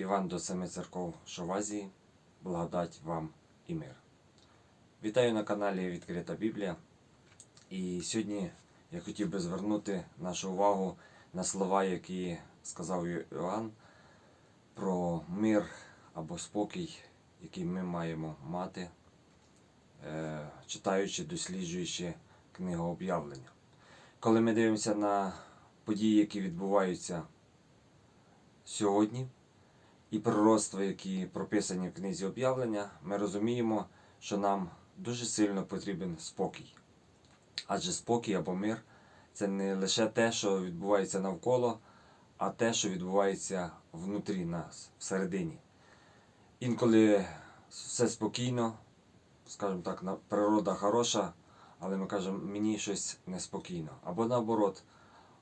Іван до Семи церков, що в Азії, благодать вам і мир. Вітаю на каналі Відкрита Біблія. І сьогодні я хотів би звернути нашу увагу на слова, які сказав Іоанн про мир або спокій, який ми маємо мати, е, читаючи, досліджуючи книгу об'явлення. Коли ми дивимося на події, які відбуваються сьогодні, і пророцтва, які прописані в книзі об'явлення, ми розуміємо, що нам дуже сильно потрібен спокій. Адже спокій або мир це не лише те, що відбувається навколо, а те, що відбувається внутрі нас, всередині. Інколи все спокійно, скажімо так, природа хороша, але ми кажемо, мені щось неспокійно. Або наоборот,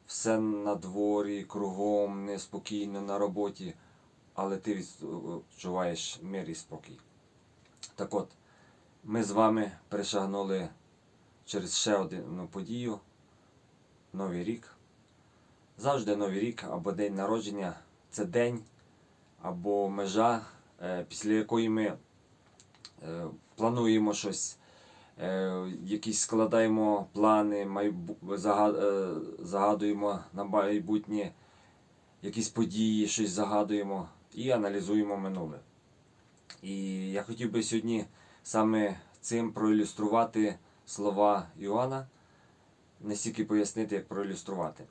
все на дворі, кругом, неспокійно на роботі, але ти відчуваєш мир і спокій. Так от, ми з вами перешагнули через ще одну подію Новий рік. Завжди Новий рік або день народження це день або межа, е, після якої ми е, плануємо щось, е, якісь складаємо плани, е, загадуємо на майбутнє якісь події, щось загадуємо і аналізуємо минуле. І я хотів би сьогодні саме цим проілюструвати слова Іоанна, не стільки пояснити, як проілюструвати,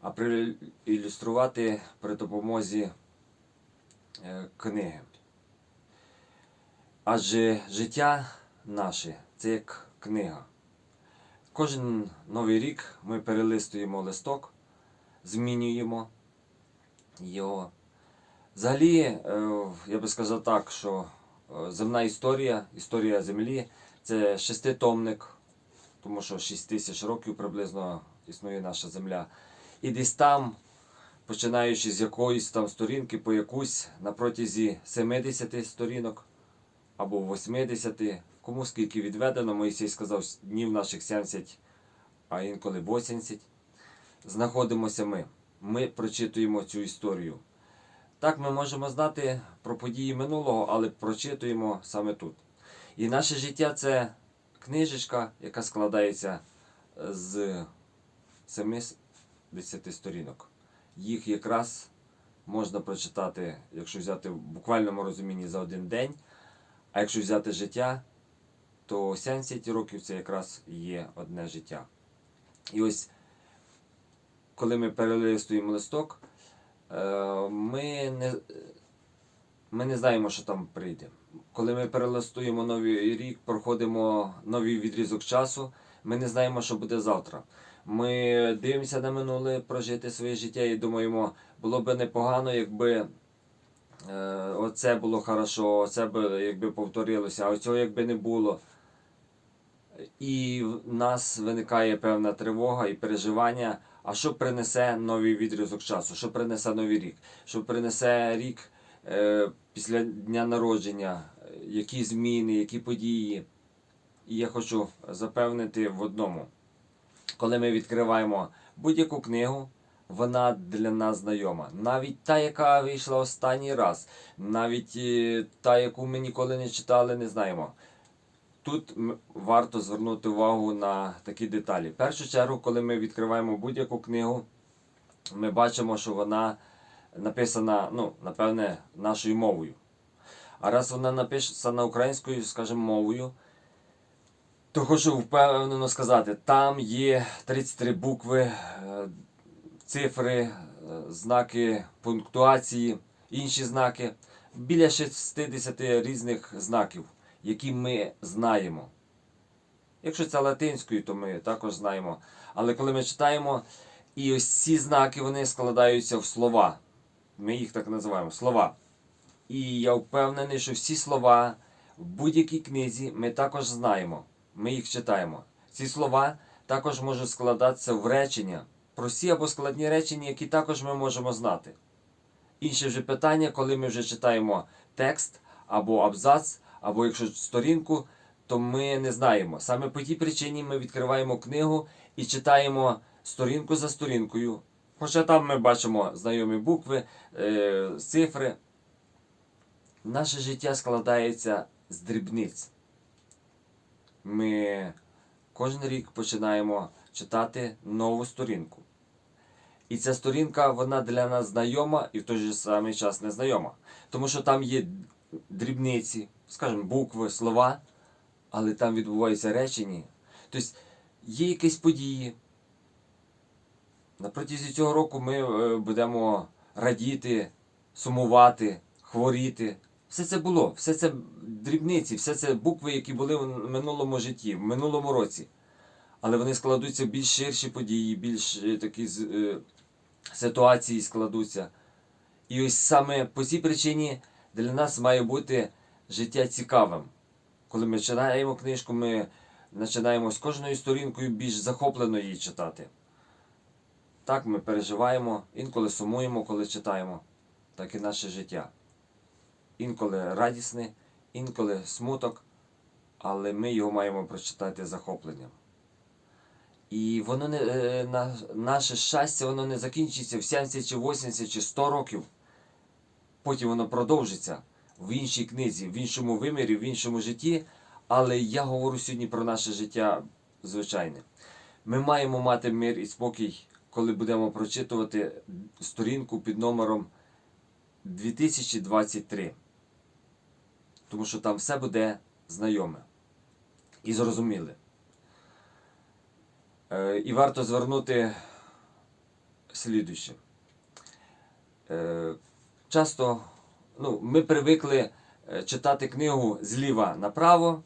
а проілюструвати при допомозі е, книги. Адже життя наше це як книга. Кожен новий рік ми перелистуємо листок, змінюємо його. Взагалі, е, я би сказав так, що е, земна історія, історія Землі це шеститомник, тому що 6 тисяч років приблизно існує наша земля. І десь там, починаючи з якоїсь там сторінки по якусь на протязі 70 сторінок або 80, кому скільки відведено, Моїсей сказав, днів наших 70, а інколи 80, знаходимося ми. Ми прочитуємо цю історію. Так ми можемо знати про події минулого, але прочитуємо саме тут. І наше життя це книжечка, яка складається з 70 сторінок. Їх якраз можна прочитати, якщо взяти в буквальному розумінні за один день. А якщо взяти життя, то 70 років це якраз є одне життя. І ось коли ми перелистуємо листок, е, ми не, ми не знаємо, що там прийде. Коли ми перелистуємо новий рік, проходимо новий відрізок часу, ми не знаємо, що буде завтра. Ми дивимося на минуле, прожити своє життя і думаємо, було б непогано, якби е, оце було хорошо, оце б якби повторилося, а оцього якби не було. І в нас виникає певна тривога і переживання. А що принесе новий відрізок часу? Що принесе новий рік? Що принесе рік е, після дня народження? Які зміни, які події? І я хочу запевнити в одному: коли ми відкриваємо будь-яку книгу, вона для нас знайома. Навіть та, яка вийшла останній раз, навіть е, та, яку ми ніколи не читали, не знаємо. Тут варто звернути увагу на такі деталі. В першу чергу, коли ми відкриваємо будь-яку книгу, ми бачимо, що вона написана, ну, напевне, нашою мовою. А раз вона написана українською, скажімо, мовою, то хочу впевнено сказати, там є 33 букви, е, цифри, е, знаки пунктуації, інші знаки, біля 60 різних знаків, які ми знаємо. Якщо це латинською, то ми також знаємо. Але коли ми читаємо, і ось ці знаки вони складаються в слова. Ми їх так називаємо слова. І я впевнений, що всі слова в будь-якій книзі ми також знаємо. Ми їх читаємо. Ці слова також можуть складатися в речення, прості або складні речення, які також ми можемо знати. Інше вже питання, коли ми вже читаємо текст або абзац, або якщо сторінку, то ми не знаємо. Саме по тій причині ми відкриваємо книгу і читаємо сторінку за сторінкою. Хоча там ми бачимо знайомі букви, е, цифри, наше життя складається з дрібниць. Ми кожен рік починаємо читати нову сторінку. І ця сторінка, вона для нас знайома і в той же самий час незнайома. Тому що там є дрібниці, скажімо, букви, слова, але там відбуваються речення. Тобто є якісь події. На протязі цього року ми е, будемо радіти, сумувати, хворіти. Все це було, все це дрібниці, все це букви, які були в минулому житті, в минулому році. Але вони складуться в більш ширші події, більш е, такі е, ситуації складуться. І ось саме по цій причині для нас має бути життя цікавим. Коли ми читаємо книжку, ми починаємо з кожною сторінкою більш захоплено її читати. Так ми переживаємо, інколи сумуємо, коли читаємо, так і наше життя. Інколи радісне, інколи смуток, але ми його маємо прочитати захопленням. І воно не, е, на, наше щастя воно не закінчиться в 70 чи 80 чи 100 років. Потім воно продовжиться в іншій книзі, в іншому вимірі, в іншому житті. Але я говорю сьогодні про наше життя звичайне. Ми маємо мати мир і спокій, коли будемо прочитувати сторінку під номером 2023. Тому що там все буде знайоме і зрозуміле. Е, І варто звернути слідуще. Е, Часто ну, ми привикли е, читати книгу зліва направо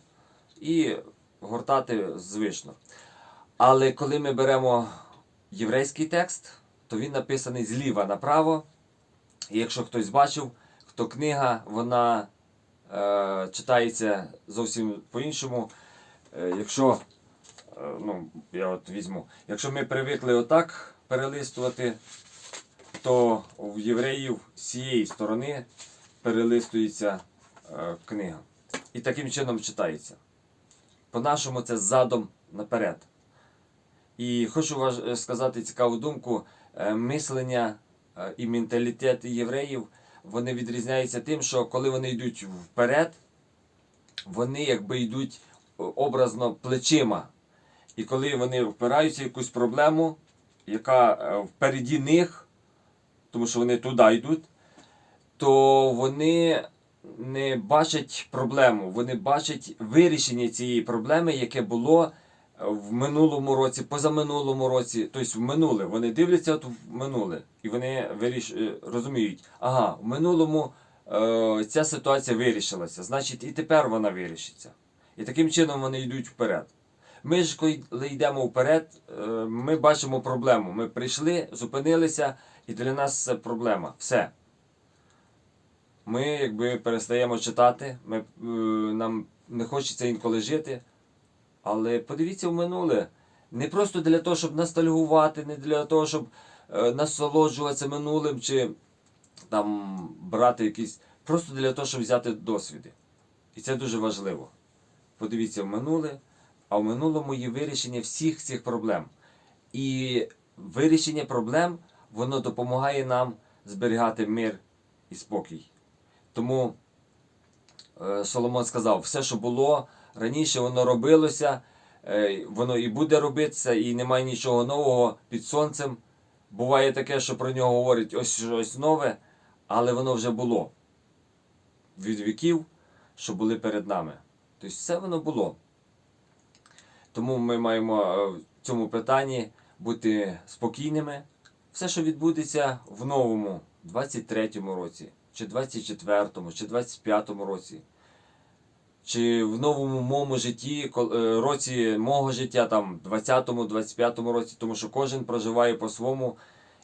і гортати звично. Але коли ми беремо єврейський текст, то він написаний зліва направо. І якщо хтось бачив, то книга вона е, читається зовсім по-іншому. Е, якщо Е, ну, я от візьму. Якщо ми привикли отак перелистувати, то в євреїв з цієї сторони перелистується е, книга. І таким чином читається. По-нашому це задом наперед. І хочу важ- сказати цікаву думку: Е, мислення е, і менталітет євреїв вони відрізняються тим, що коли вони йдуть вперед, вони якби йдуть е, образно плечима. І коли вони впираються в якусь проблему, яка е, впереді них, тому що вони туди йдуть, то вони не бачать проблему, вони бачать вирішення цієї проблеми, яке було е, в минулому році, позаминулому році, тобто в минуле. Вони дивляться от в минуле і вони виріш... е, розуміють, ага, в минулому е, ця ситуація вирішилася, значить і тепер вона вирішиться. І таким чином вони йдуть вперед. Ми ж коли йдемо вперед, е, ми бачимо проблему. Ми прийшли, зупинилися, і для нас це проблема. Все. Ми якби перестаємо читати, ми, е, нам не хочеться інколи жити. Але подивіться в минуле. Не просто для того, щоб ностальгувати, не для того, щоб е, насолоджуватися минулим чи там брати якісь. Просто для того, щоб взяти досвіди. І це дуже важливо. Подивіться в минуле, а в минулому є вирішення всіх цих проблем. І вирішення проблем воно допомагає нам зберігати мир і спокій. Тому е, Соломон сказав, все, що було раніше, воно робилося, е, воно і буде робитися, і немає нічого нового під сонцем. Буває таке, що про нього говорять ось щось нове, але воно вже було від віків, що були перед нами. Тобто все воно було. Тому ми маємо е, в цьому питанні бути спокійними. Все, що відбудеться в новому 23-му році, чи 24-му, чи 25-му році, чи в новому моєму житті, е, році мого життя, там 20-му, 25-му році, тому що кожен проживає по-своєму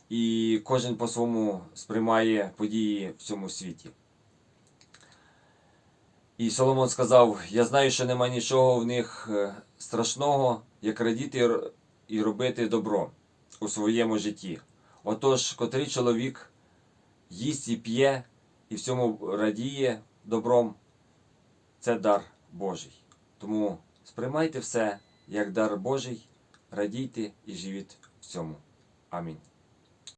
і кожен по-своєму сприймає події в цьому світі. І Соломон сказав: Я знаю, що нема нічого в них е, страшного, як радіти і робити добро у своєму житті. Отож, котрий чоловік їсть і п'є, і всьому радіє добром, це дар Божий. Тому сприймайте все як дар Божий, радійте і живіть в цьому. Амінь.